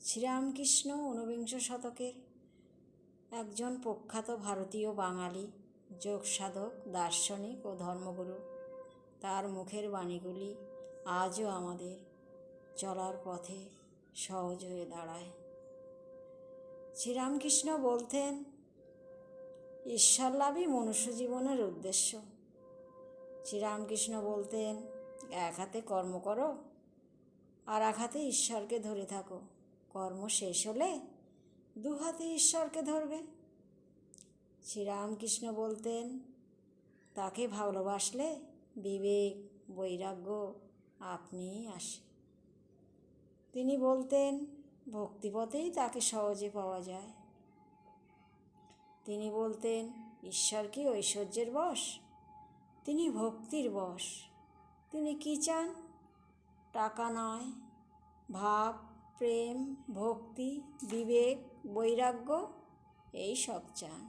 শ্রীরামকৃষ্ণ ঊনবিংশ শতকের একজন প্রখ্যাত ভারতীয় বাঙালি যোগ সাধক দার্শনিক ও ধর্মগুরু। তার মুখের বাণীগুলি আজও আমাদের চলার পথে সহজ হয়ে দাঁড়ায়। শ্রীরামকৃষ্ণ বলতেন ঈশ্বর লাভই মনুষ্য জীবনের উদ্দেশ্য। শ্রীরামকৃষ্ণ বলতেন, এক হাতে কর্ম করো, আর এক হাতে ঈশ্বরকে ধরে থাকো। কর্ম শেষ হলে দু হাতে ঈশ্বরকে ধরবে। শ্রীরামকৃষ্ণ বলতেন, তাকে ভালোবাসলে বিবেক, বৈরাগ্য আপনিই আসে। তিনি বলতেন, ভক্তিপথেই তাকে সহজে পাওয়া যায়। তিনি বলতেন, ঈশ্বর কি ঐশ্বর্যের বশ? তিনি ভক্তির বশ। তিনি কী চান? টাকা নয়, ভাব প্রেম ভক্তি বিবেক বৈরাগ্য এই সব চান।